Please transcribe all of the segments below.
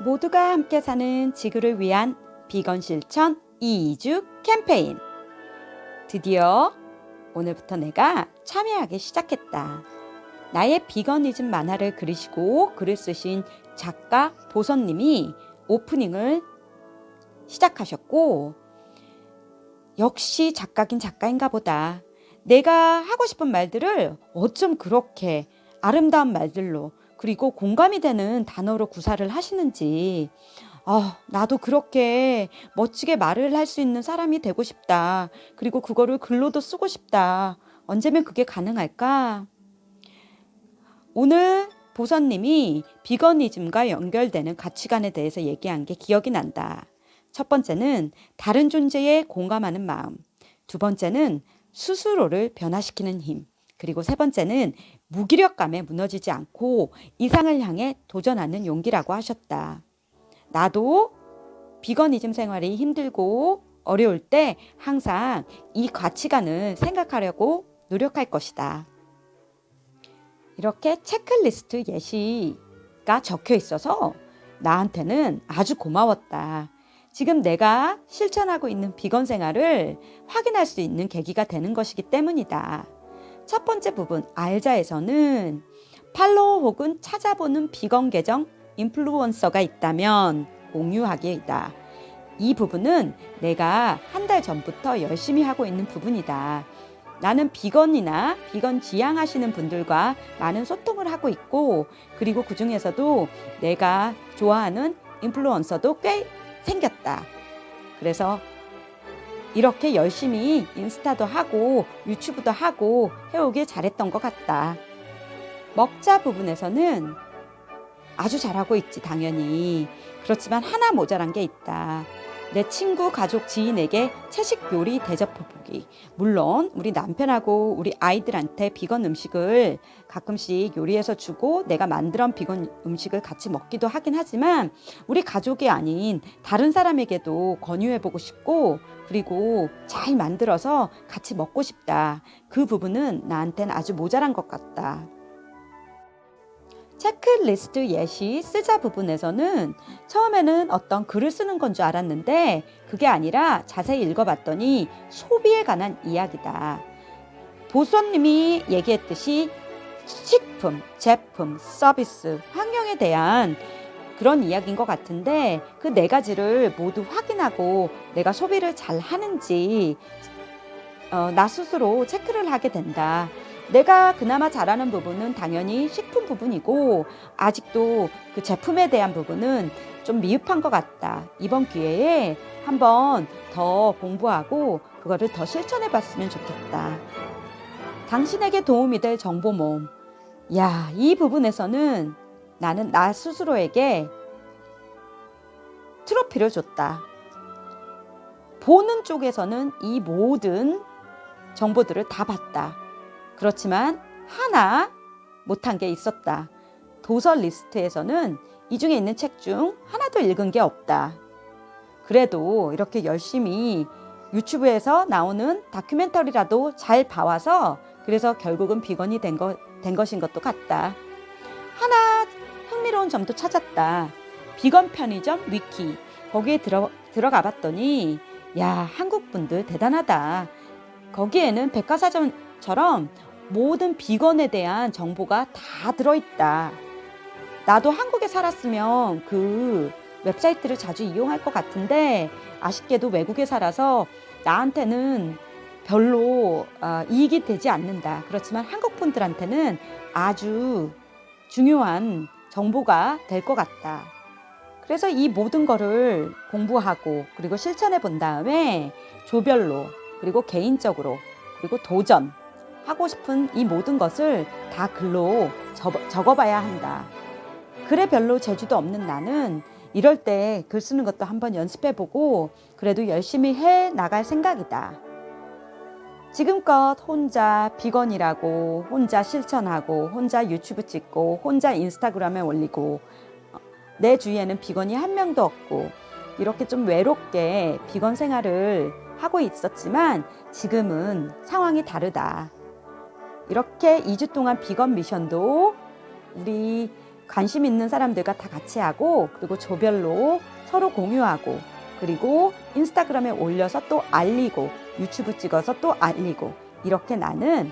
모두가 함께 사는 지구를 위한 비건 실천 2주 캠페인. 드디어 오늘부터 내가 참여하기 시작했다. 나의 비건이즘 만화를 그리시고 글을 쓰신 작가 보선님이 오프닝을 시작하셨고, 역시 작가긴 작가인가 보다. 내가 하고 싶은 말들을 어쩜 그렇게 아름다운 말들로 그리고 공감이 되는 단어로 구사를 하시는지 아, 나도 그렇게 멋지게 말을 할 수 있는 사람이 되고 싶다. 그리고 그거를 글로도 쓰고 싶다. 언제면 그게 가능할까? 오늘 보선님이 비거니즘과 연결되는 가치관에 대해서 얘기한 게 기억이 난다. 첫 번째는 다른 존재에 공감하는 마음. 두 번째는 스스로를 변화시키는 힘. 그리고 세 번째는 무기력감에 무너지지 않고 이상을 향해 도전하는 용기라고 하셨다. 나도 비거니즘 생활이 힘들고 어려울 때 항상 이 가치관을 생각하려고 노력할 것이다. 이렇게 체크리스트 예시가 적혀 있어서 나한테는 아주 고마웠다. 지금 내가 실천하고 있는 비건 생활을 확인할 수 있는 계기가 되는 것이기 때문이다. 첫 번째 부분, 알자에서는 팔로워 혹은 찾아보는 비건 계정 인플루언서가 있다면 공유하기이다. 이 부분은 내가 한 달 전부터 열심히 하고 있는 부분이다. 나는 비건이나 비건 지향하시는 분들과 많은 소통을 하고 있고, 그리고 그 중에서도 내가 좋아하는 인플루언서도 꽤 생겼다. 그래서 이렇게 열심히 인스타도 하고 유튜브도 하고 해오길 잘했던 것 같다. 먹자 부분에서는 아주 잘하고 있지, 당연히. 그렇지만 하나 모자란 게 있다. 내 친구, 가족, 지인에게 채식 요리 대접해보기. 물론, 우리 남편하고 우리 아이들한테 비건 음식을 가끔씩 요리해서 주고 내가 만들어 비건 음식을 같이 먹기도 하긴 하지만 우리 가족이 아닌 다른 사람에게도 권유해보고 싶고 그리고 잘 만들어서 같이 먹고 싶다. 그 부분은 나한테는 아주 모자란 것 같다. 체크리스트 예시 쓰자 부분에서는 처음에는 어떤 글을 쓰는 건 줄 알았는데 그게 아니라 자세히 읽어봤더니 소비에 관한 이야기다. 보수님이 얘기했듯이 식품, 제품, 서비스, 환경에 대한 그런 이야기인 것 같은데 그 네 가지를 모두 확인하고 내가 소비를 잘 하는지 어, 나 스스로 체크를 하게 된다. 내가 그나마 잘하는 부분은 당연히 식품 부분이고 아직도 그 제품에 대한 부분은 좀 미흡한 것 같다. 이번 기회에 한번 더 공부하고 그거를 더 실천해 봤으면 좋겠다. 당신에게 도움이 될 정보 모음. 야, 이 부분에서는 나는 나 스스로에게 트로피를 줬다. 보는 쪽에서는 이 모든 정보들을 다 봤다. 그렇지만 하나 못한 게 있었다. 도서 리스트에서는 이 중에 있는 책 중 하나도 읽은 게 없다. 그래도 이렇게 열심히 유튜브에서 나오는 다큐멘터리라도 잘 봐와서 그래서 결국은 비건이 된, 거, 된 것인 것도 같다. 하나 흥미로운 점도 찾았다. 비건 편의점 위키. 거기에 들어, 들어가 봤더니, 야, 한국 분들 대단하다. 거기에는 백과사전처럼 모든 비건에 대한 정보가 다 들어있다. 나도 한국에 살았으면 그 웹사이트를 자주 이용할 것 같은데 아쉽게도 외국에 살아서 나한테는 별로 어, 이익이 되지 않는다. 그렇지만 한국 분들한테는 아주 중요한 정보가 될 것 같다. 그래서 이 모든 거를 공부하고 그리고 실천해 본 다음에 조별로 그리고 개인적으로 그리고 도전 하고 싶은 이 모든 것을 다 글로 적어, 봐야 한다. 글에 별로 재주도 없는 나는 이럴 때 글 쓰는 것도 한번 연습해 보고 그래도 열심히 해 나갈 생각이다. 지금껏 혼자 비건이라고 혼자 실천하고 혼자 유튜브 찍고 혼자 인스타그램에 올리고 내 주위에는 비건이 한 명도 없고 이렇게 좀 외롭게 비건 생활을 하고 있었지만 지금은 상황이 다르다. 이렇게 2주 동안 비건 미션도 우리 관심 있는 사람들과 다 같이 하고 그리고 조별로 서로 공유하고 그리고 인스타그램에 올려서 또 알리고 유튜브 찍어서 또 알리고 이렇게 나는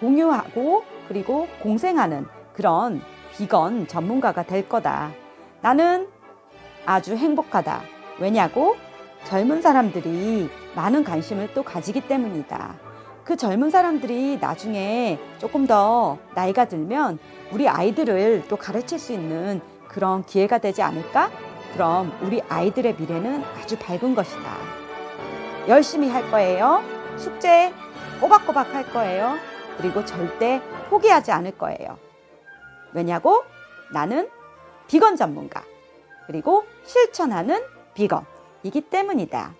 공유하고 그리고 공생하는 그런 비건 전문가가 될 거다. 나는 아주 행복하다. 왜냐고? 젊은 사람들이 많은 관심을 또 가지기 때문이다. 그 젊은 사람들이 나중에 조금 더 나이가 들면 우리 아이들을 또 가르칠 수 있는 그런 기회가 되지 않을까? 그럼 우리 아이들의 미래는 아주 밝은 것이다. 열심히 할 거예요. 숙제 꼬박꼬박 할 거예요. 그리고 절대 포기하지 않을 거예요. 왜냐고? 나는 비건 전문가. 그리고 실천하는 비건이기 때문이다.